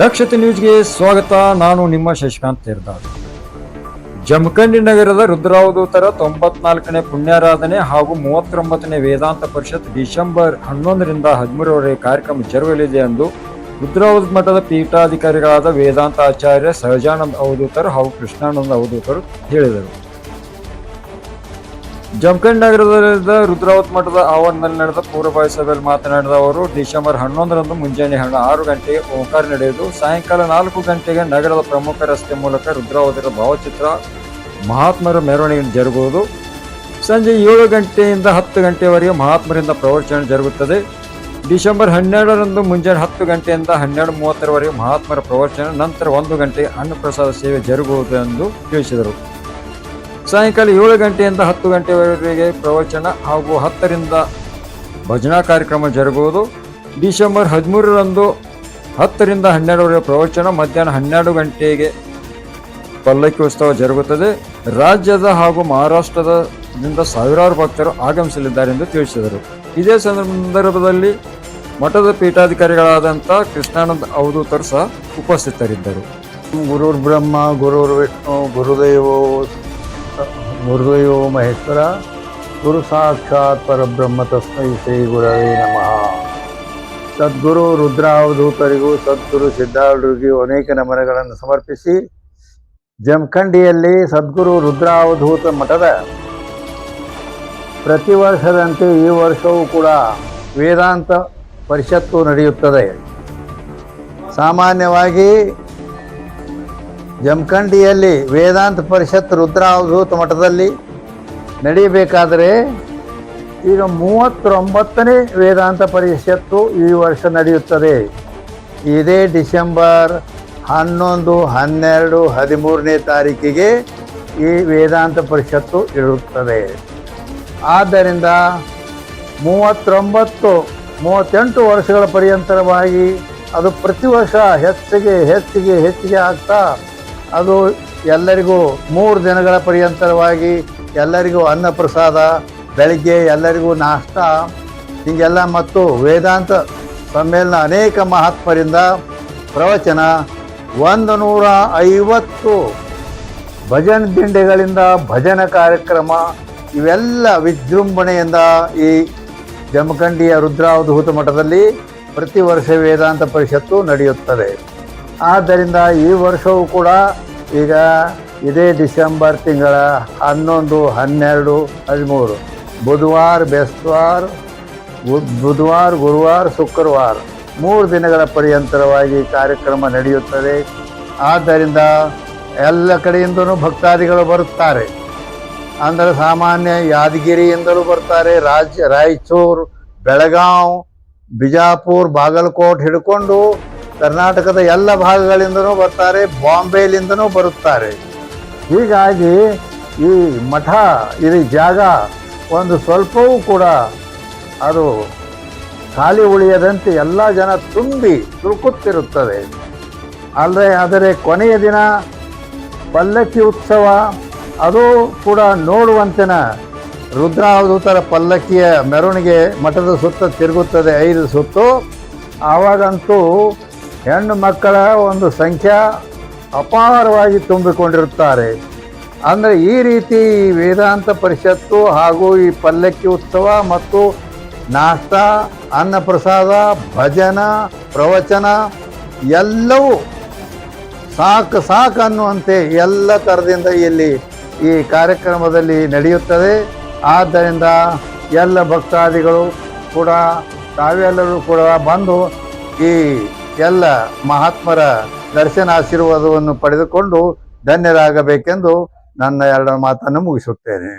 ದಕ್ಷತೆ ನ್ಯೂಸ್ಗೆ ಸ್ವಾಗತ. ನಾನು ನಿಮ್ಮ ಶಶಿಕಾಂತ್ ತೇರ್ದಾಳ್ ಜಮಖಂಡಿ ನಗರದ ರುದ್ರಾವಧೂತರ ತೊಂಬತ್ನಾಲ್ಕನೇ ಪುಣ್ಯಾರಾಧನೆ ಹಾಗೂ ಮೂವತ್ತೊಂಬತ್ತನೇ ವೇದಾಂತ ಪರಿಷತ್ ಡಿಸೆಂಬರ್ ಹನ್ನೊಂದರಿಂದ ಹದಿಮೂರವರೆ ಕಾರ್ಯಕ್ರಮ ಜರುಗಲಿದೆ ಎಂದು ರುದ್ರಾವಧ ಮಠದ ಪೀಠಾಧಿಕಾರಿಗಳಾದ ವೇದಾಂತ ಆಚಾರ್ಯ ಸಹಜಾನಂದ ಅವಧೂತರು ಹಾಗೂ ಕೃಷ್ಣಾನಂದ ಅವಧೂತರು ಹೇಳಿದರು. ಜಮಖಂಡಿ ನಗರದಲ್ಲಿದ್ದ ರುದ್ರಾವತ್ ಮಠದ ಆವರಣದಲ್ಲಿ ನಡೆದ ಪೂರ್ವಭಾವಿ ಸಭೆಯಲ್ಲಿ ಮಾತನಾಡಿದ ಅವರು, ಡಿಸೆಂಬರ್ ಹನ್ನೊಂದರಂದು ಮುಂಜಾನೆ ಹಣ ಆರು ಗಂಟೆಗೆ ಓಂಕಾರ ನಡೆಯುವುದು ಸಾಯಂಕಾಲ ನಾಲ್ಕು ಗಂಟೆಗೆ ನಗರದ ಪ್ರಮುಖ ರಸ್ತೆ ಮೂಲಕ ರುದ್ರಾವತಿಯರ ಭಾವಚಿತ್ರ ಮಹಾತ್ಮರ ಮೆರವಣಿಗೆ ಜರುಗುವುದು. ಸಂಜೆ ಏಳು ಗಂಟೆಯಿಂದ ಹತ್ತು ಗಂಟೆವರೆಗೆ ಮಹಾತ್ಮರಿಂದ ಪ್ರವಚನ ಜರುಗುತ್ತದೆ. ಡಿಸೆಂಬರ್ ಹನ್ನೆರಡರಂದು ಮುಂಜಾನೆ ಹತ್ತು ಗಂಟೆಯಿಂದ ಹನ್ನೆರಡು ಮೂವತ್ತರವರೆಗೆ ಮಹಾತ್ಮರ ಪ್ರವಚನ, ನಂತರ ಒಂದು ಗಂಟೆಗೆ ಅನ್ನಪ್ರಸಾದ ಸೇವೆ ಜರುಗುವುದು ಎಂದು ತಿಳಿಸಿದರು. ಸಾಯಂಕಾಲ ಏಳು ಗಂಟೆಯಿಂದ ಹತ್ತು ಗಂಟೆವರೆಗೆ ಪ್ರವಚನ ಹಾಗೂ ಹತ್ತರಿಂದ ಭಜನಾ ಕಾರ್ಯಕ್ರಮ ಜರುಗುವುದು. ಡಿಸೆಂಬರ್ ಹದಿಮೂರರಂದು ಹತ್ತರಿಂದ ಹನ್ನೆರಡವರೆಗೆ ಪ್ರವಚನ, ಮಧ್ಯಾಹ್ನ ಹನ್ನೆರಡು ಗಂಟೆಗೆ ಪಲ್ಲಕ್ಕಿ ಉತ್ಸವ ಜರುಗುತ್ತದೆ. ರಾಜ್ಯದ ಹಾಗೂ ಮಹಾರಾಷ್ಟ್ರದಿಂದ ಸಾವಿರಾರು ಭಕ್ತರು ಆಗಮಿಸಲಿದ್ದಾರೆ ಎಂದು ತಿಳಿಸಿದರು. ಇದೇ ಸಂದರ್ಭದಲ್ಲಿ ಮಠದ ಪೀಠಾಧಿಕಾರಿಗಳಾದಂಥ ಕೃಷ್ಣಾನಂದ ಅವಧೂತರು ಸಹ ಉಪಸ್ಥಿತರಿದ್ದರು. ಗುರುರ್ ಬ್ರಹ್ಮ ಗುರುರ್ ವಿಷ್ಣು ಗುರುದೇವೋ ಗುರುದೇವೋ ಮಹೇಶ್ವರ, ಗುರು ಸಾಕ್ಷಾತ್ ಪರಬ್ರಹ್ಮ ತಸ್ಮೈ ಶ್ರೀ ಗುರವೇ ನಮಃ. ಸದ್ಗುರು ರುದ್ರಾವಧೂತರಿಗೂ ಸದ್ಗುರು ಸಿದ್ಧಾರೂಢರಿಗೂ ಅನೇಕ ನಮನಗಳನ್ನು ಸಮರ್ಪಿಸಿ, ಜಮಖಂಡಿಯಲ್ಲಿ ಸದ್ಗುರು ರುದ್ರಾವಧೂತ ಮಠದ ಪ್ರತಿ ವರ್ಷದಂತೆ ಈ ವರ್ಷವೂ ಕೂಡ ವೇದಾಂತ ಪರಿಷತ್ತು ನಡೆಯುತ್ತದೆ. ಸಾಮಾನ್ಯವಾಗಿ ಜಮಖಂಡಿಯಲ್ಲಿ ವೇದಾಂತ ಪರಿಷತ್ ರುದ್ರಾವಧೂತ ಮಠದಲ್ಲಿ ನಡೆಯಬೇಕಾದರೆ ಈಗ ಮೂವತ್ತೊಂಬತ್ತನೇ ವೇದಾಂತ ಪರಿಷತ್ತು ಈ ವರ್ಷ ನಡೆಯುತ್ತದೆ. ಇದೇ ಡಿಸೆಂಬರ್ ಹನ್ನೊಂದು, ಹನ್ನೆರಡು, ಹದಿಮೂರನೇ ತಾರೀಕಿಗೆ ಈ ವೇದಾಂತ ಪರಿಷತ್ತು ಇರುತ್ತದೆ. ಆದ್ದರಿಂದ ಮೂವತ್ತೊಂಬತ್ತು, ಮೂವತ್ತೆಂಟು ವರ್ಷಗಳ ಪರ್ಯಂತರವಾಗಿ ಅದು ಪ್ರತಿ ವರ್ಷ ಹೆಚ್ಚಿಗೆ ಹೆಚ್ಚಿಗೆ ಹೆಚ್ಚಿಗೆ ಆಗ್ತಾ ಅದು ಎಲ್ಲರಿಗೂ ಮೂರು ದಿನಗಳ ಪರ್ಯಂತರವಾಗಿ ಎಲ್ಲರಿಗೂ ಅನ್ನ ಪ್ರಸಾದ ಬೆಳಿಗ್ಗೆ ಎಲ್ಲರಿಗೂ ನಾಷ್ಟ, ಹೀಗೆಲ್ಲ ಮತ್ತು ವೇದಾಂತ ಸಮ್ಮೇಳನ ಅನೇಕ ಮಹಾತ್ಮರಿಂದ ಪ್ರವಚನ ಒಂದು ನೂರ ಐವತ್ತು ಭಜನ್ ದಿಂಡೆಗಳಿಂದ ಭಜನ ಕಾರ್ಯಕ್ರಮ, ಇವೆಲ್ಲ ವಿಜೃಂಭಣೆಯಿಂದ ಈ ಜಮಖಂಡಿಯ ರುದ್ರಾವಧೂತ ಮಠದಲ್ಲಿ ಪ್ರತಿ ವರ್ಷ ವೇದಾಂತ ಪರಿಷತ್ತು ನಡೆಯುತ್ತದೆ. ಆದ್ದರಿಂದ ಈ ವರ್ಷವೂ ಕೂಡ ಈಗ ಇದೇ ಡಿಸೆಂಬರ್ ತಿಂಗಳ ಹನ್ನೊಂದು, ಹನ್ನೆರಡು, ಹದಿಮೂರು. ಬುಧವಾರ ಬೆಸ್ವಾರ ಬುಧ್- ಬುಧವಾರ, ಗುರುವಾರ, ಶುಕ್ರವಾರ. ಮೂರು ದಿನಗಳ ಪರ್ಯಂತರವಾಗಿ ಕಾರ್ಯಕ್ರಮ ನಡೆಯುತ್ತದೆ. ಆದ್ದರಿಂದ ಎಲ್ಲ ಕಡೆಯಿಂದಲೂ ಭಕ್ತಾದಿಗಳು ಬರುತ್ತಾರೆ. ಅಂದರೆ ಸಾಮಾನ್ಯ ಯಾದಗಿರಿಯಿಂದಲೂ ಬರ್ತಾರೆ. ರಾಜ್ಯ, ರಾಯಚೂರು ಬೆಳಗಾವ್ ಬಿಜಾಪುರ್, ಬಾಗಲಕೋಟ್ ಹಿಡ್ಕೊಂಡು ಕರ್ನಾಟಕದ ಎಲ್ಲ ಭಾಗಗಳಿಂದನೂ ಬರ್ತಾರೆ ಬಾಂಬೆಲಿಂದನೂ ಬರುತ್ತಾರೆ. ಹೀಗಾಗಿ ಈ ಮಠ, ಈ ಜಾಗ ಒಂದು ಸ್ವಲ್ಪವೂ ಕೂಡ ಅದು ಖಾಲಿ ಉಳಿಯದಂತೆ ಎಲ್ಲ ಜನ ತುಂಬಿ ತುಳುಕುತ್ತಿರುತ್ತದೆ. ಅಲ್ಲದೆ ಆದರೆ ಕೊನೆಯ ದಿನ ಪಲ್ಲಕ್ಕಿ ಉತ್ಸವ, ಅದು ಕೂಡ ನೋಡುವಂತೆನ ರುದ್ರಾವಧೂತರ ಪಲ್ಲಕ್ಕಿಯ ಮೆರವಣಿಗೆ ಮಠದ ಸುತ್ತ ತಿರುಗುತ್ತದೆ, ಐದು ಸುತ್ತು. ಆವಾಗಂತೂ ಹೆಣ್ಣು ಮಕ್ಕಳ ಒಂದು ಸಂಖ್ಯಾ ಅಪಾರವಾಗಿ ತುಂಬಿಕೊಂಡಿರುತ್ತಾರೆ. ಅಂದರೆ ಈ ರೀತಿ ವೇದಾಂತ ಪರಿಷತ್ತು ಹಾಗೂ ಈ ಪಲ್ಲಕ್ಕಿ ಉತ್ಸವ ಮತ್ತು ನಾಷ್ಟ, ಅನ್ನಪ್ರಸಾದ, ಭಜನ, ಪ್ರವಚನ ಎಲ್ಲವೂ ಸಾಕು ಸಾಕು ಅನ್ನುವಂತೆ ಎಲ್ಲ ಥರದಿಂದ ಇಲ್ಲಿ ಈ ಕಾರ್ಯಕ್ರಮದಲ್ಲಿ ನಡೆಯುತ್ತದೆ. ಆದ್ದರಿಂದ ಎಲ್ಲ ಭಕ್ತಾದಿಗಳು ಕೂಡ, ತಾವೆಲ್ಲರೂ ಕೂಡ ಬಂದು ಈ ಎಲ್ಲ ಮಹಾತ್ಮರ ದರ್ಶನ ಆಶೀರ್ವಾದವನ್ನು ಪಡೆದುಕೊಂಡು ಧನ್ಯರಾಗಬೇಕೆಂದು ನನ್ನ ಎರಡು ಮಾತನ್ನು ಮುಗಿಸುತ್ತೇನೆ.